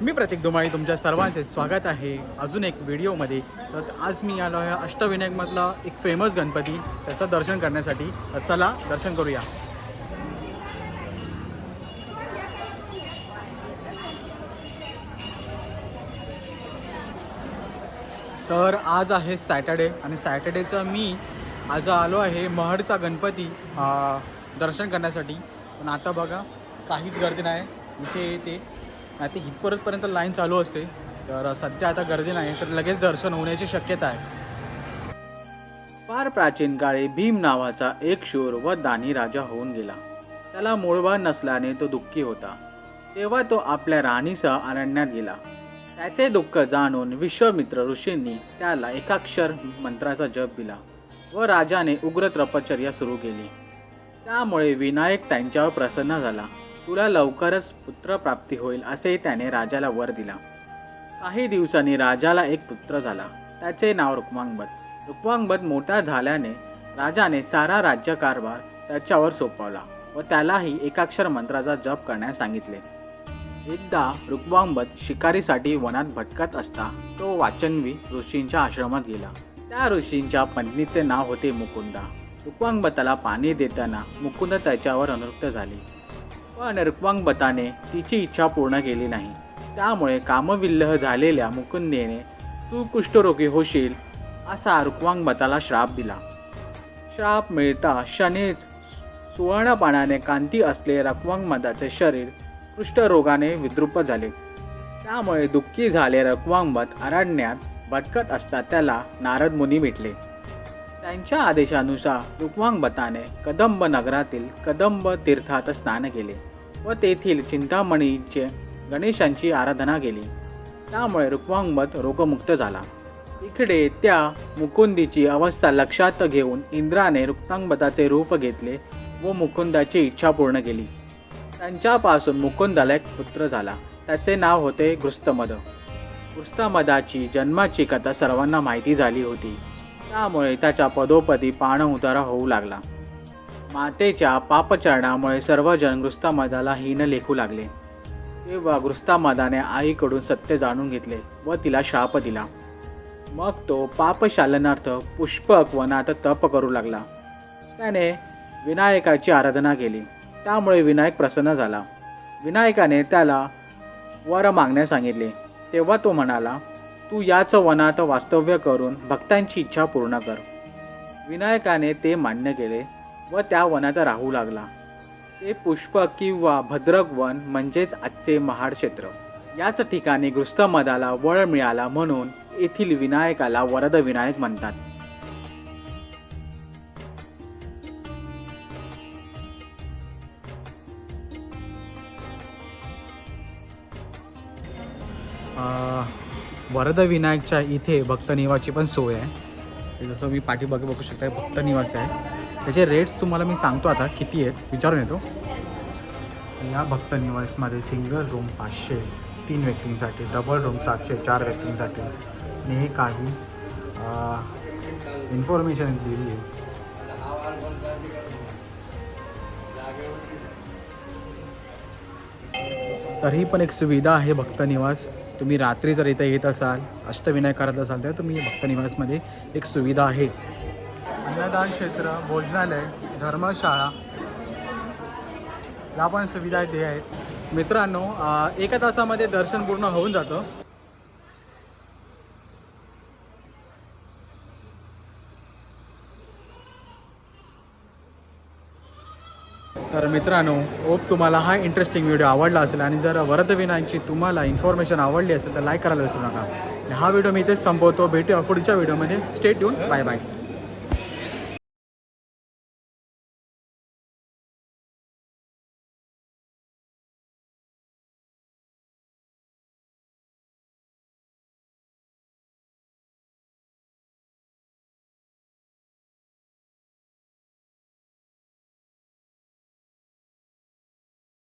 मी प्रतीक दुमाळी तुमच्या सर्वांचे स्वागत आहे. अजून एक व्हिडिओमध्ये. तर आज मी आलो आहे अष्टविनायकमधला एक फेमस गणपती त्याचं दर्शन करण्यासाठी. तर चला दर्शन करूया. तर आज आहे सॅटर्डे आणि सॅटर्डेचं मी आज आलो आहे महडचा गणपती दर्शन करण्यासाठी. पण आता बघा काहीच गर्दी नाही. इथे. नाही ते इथपर्यंत लाईन चालू असते. तर सध्या आता गर्दी नाही तर लगेच दर्शन होण्याची शक्यता आहे. फार प्राचीन काळी भीम नावाचा एक शूर व दानी राजा होऊन गेला. त्याला मूळबा नसल्याने तो दुःखी होता. तेव्हा तो आपल्या राणीसह अरण्यात गेला. त्याचे दुःख जाणून विश्वमित्र ऋषींनी त्याला एकाक्षर मंत्राचा जप दिला व राजाने उग्र तपश्चर्या सुरू केली. त्यामुळे विनायक त्यांच्यावर प्रसन्न झाला. तुला लवकरच पुत्रप्राप्ती होईल असे त्याने राजाला वर दिला. काही दिवसांनी राजाला एक पुत्र झाला त्याचे नाव रुक्मांगबत रुक्मांगबत मोठा झाल्याने राजाने सारा राज्यकारभार त्याच्यावर सोपवला व त्यालाही एकाक्षर मंत्राचा जप करण्यास सांगितले. एकदा रुक्मांबत शिकारीसाठी वनात भटकत असता तो वाचनवी ऋषींच्या आश्रमात गेला. त्या ऋषींच्या पत्नीचे नाव होते मुकुंदा. रुक्मांबताला पाणी देताना मुकुंद त्याच्यावर अनुरुक्त झाली. पण रुक्मांबताने तिची इच्छा पूर्ण केली नाही. त्यामुळे कामविल्लह झालेल्या मुकुंदेने तू कुष्ठरोगी होशील असा रुक्मांबताला श्राप दिला. श्राप मिळता शनीच सुवर्णपणाने कांती असलेले रक्वांगमताचे शरीर कुष्ठरोगाने विद्रुप झाले. त्यामुळे दुःखी झाले रक्वांगमत अरण्यात भटकत असता त्याला नारद मुनी भेटले. त्यांच्या आदेशानुसार रुक्मांगबताने कदंब नगरातील कदंब तीर्थात स्नान केले. व तेथील चिंतामणीचे गणेशांची आराधना केली. त्यामुळे रुक्वांगमत रोगमुक्त झाला. इकडे त्या मुकुंदीची अवस्था लक्षात घेऊन इंद्राने रुक्तांगबताचे रूप घेतले व मुकुंदाची इच्छा पूर्ण केली. त्यांच्यापासून मुकुंदाला एक पुत्र झाला. त्याचे नाव होते गृस्तमद गृस्तमदाची जन्माची कथा सर्वांना माहिती झाली होती. त्यामुळे त्याच्या पदोपदी पाण उतारा होऊ लागला. मातेच्या पापचरणामुळे सर्वजण गृस्तमदाला हीन लेखू लागले. तेव्हा गृस्तामदाने आईकडून सत्य जाणून घेतले व तिला शाप दिला. मग तो पापशालनार्थ पुष्पक वनात तप करू लागला. त्याने विनायकाची आराधना केली. त्यामुळे विनायक प्रसन्न झाला. विनायकाने त्याला वर मागण्यास सांगितले. तेव्हा तो म्हणाला तू याच वनात वास्तव्य करून भक्तांची इच्छा पूर्ण कर. विनायकाने ते मान्य केले. व त्या वनात राहू लागला. ते पुष्प किंवा भद्रक वन म्हणजेच आजचे महाड क्षेत्र. याच ठिकाणी गृस्तमदाला वळ मिळाला म्हणून येथील विनायकाला वरद विनायक म्हणतात. वरद विनायकच्या इथे भक्तनिवाची पण सोय आहे. जसं मी पाठीबागे बघू शकता भक्तनिवास आहे. त्याचे रेट्स तुम्हाला मी सांगतो आता किती आहेत विचारून येतो. या भक्त निवासमध्ये सिंगल रूम पाचशे तीन व्यक्तींसाठी डबल रूम सातशे चार व्यक्तींसाठी आणि हे काही इन्फॉर्मेशन दिली आहे. तर ही पण एक सुविधा आहे भक्त निवास तुम्ही रात्री जर इथे येत असाल अष्टविनायक करत असाल तर तुम्ही भक्त निवासमध्ये एक सुविधा आहे. अन्नदान क्षेत्र भोजनालय धर्मशाळा या पण सुविधा ते आहेत. मित्रांनो एका तासामध्ये दर्शन पूर्ण होऊन जातं. तर मित्रांनो होप तुम्हाला हा इंटरेस्टिंग व्हिडिओ आवडला असेल आणि जर वरदविनायकची तुम्हाला इन्फॉर्मेशन आवडली असेल तर लाईक करायला विसरू नका. हा व्हिडिओ मी इथेच संपवतो. भेटूया पुढच्या व्हिडिओमध्ये स्टेट येऊन बाय बाय